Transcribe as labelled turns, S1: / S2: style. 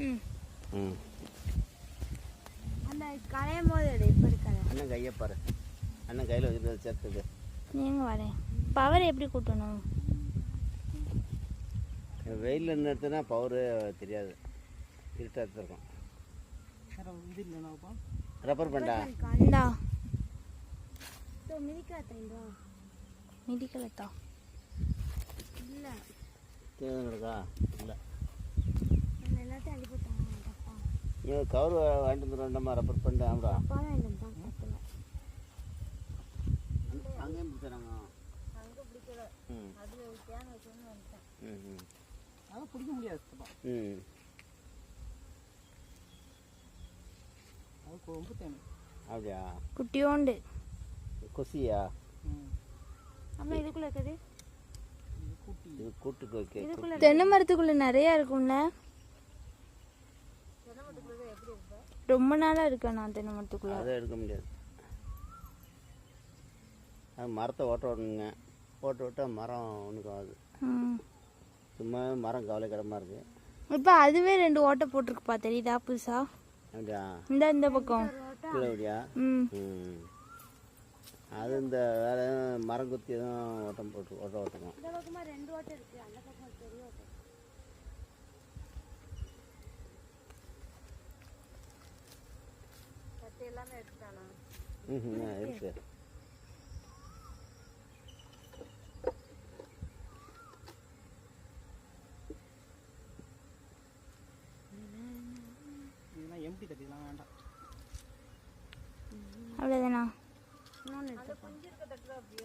S1: ம்.
S2: ம்.
S1: அந்த களையும் போது இப்போ இருக்காது
S2: அண்ணன் கையை பாரு. அண்ணன் கையில் வச்சுருந்தது சேர்த்துக்கு
S1: நீங்க வரேன் பவர் எப்படி கூட்டணும்?
S2: வெயிலில் நிறுத்தினா பவரு தெரியாது. இருட்டாக இருக்கும்
S3: இது இல்லைனாப்பா
S2: ரப்பர் பண்ணா
S1: இந்தா. மிதிக்கலத்தா இல்லை
S2: தேவை இருக்கா இல்லை. இவன் கவர் வாங்கிட்டு வந்துடும்மா ரப்பர் பண்ண ஆமாடா
S1: அப்பா தான் இல்லை தான் கட்டல
S2: அங்கேயும் பிடிச்சாங்க
S1: அங்கே பிடிக்கல
S2: ம்.
S1: அதில் ஒரு கேன் வச்சுன்னு வந்துட்டேன்
S2: ம் ம்.
S3: அதெல்லாம் பிடிக்க முடியாது சித்தப்பா
S2: ம்.
S3: அது கொம்பு தேவை
S2: அப்படியா?
S1: குட்டியோண்டு.
S2: கொசியா?
S3: ம்.
S1: அம்மா இதுக்குள்ள இருக்குது.
S3: இது கூட்டி.
S1: இதுக்குள்ள தென்னை மரத்துக்குள்ள நிறைய இருக்கும்ல? ரொம்ப நாளா இருக்கேன் நான் தென்னை மரத்துக்குள்ள
S2: அதை எடுக்க முடியாது. அது மரத்தை ஓட்ட விடணுங்க. ஓட்ட விட்டால் மரம் ஒன்றுக்கு ஆகுது. சும்மா மரம் கவலைக்கிடமா இருக்கு.
S1: இப்ப அதுவே ரெண்டு ஓட்டை போட்டிருக்குப்பா தெரியுதா புதுசா?
S2: அப்படியா?
S1: இந்த இந்த பக்கம்.
S2: அப்படியா
S1: ம்.
S2: ம். அது இந்த வேற மரம் குத்தி எதுவும் ஓட்டம் போட்டு ஓட்ட ஓட்டணும்
S1: எல்லாமே எடுத்துட்டானா
S2: ம் இருக்கு. வேண்டாம். அவ்வளோதானா அப்படியே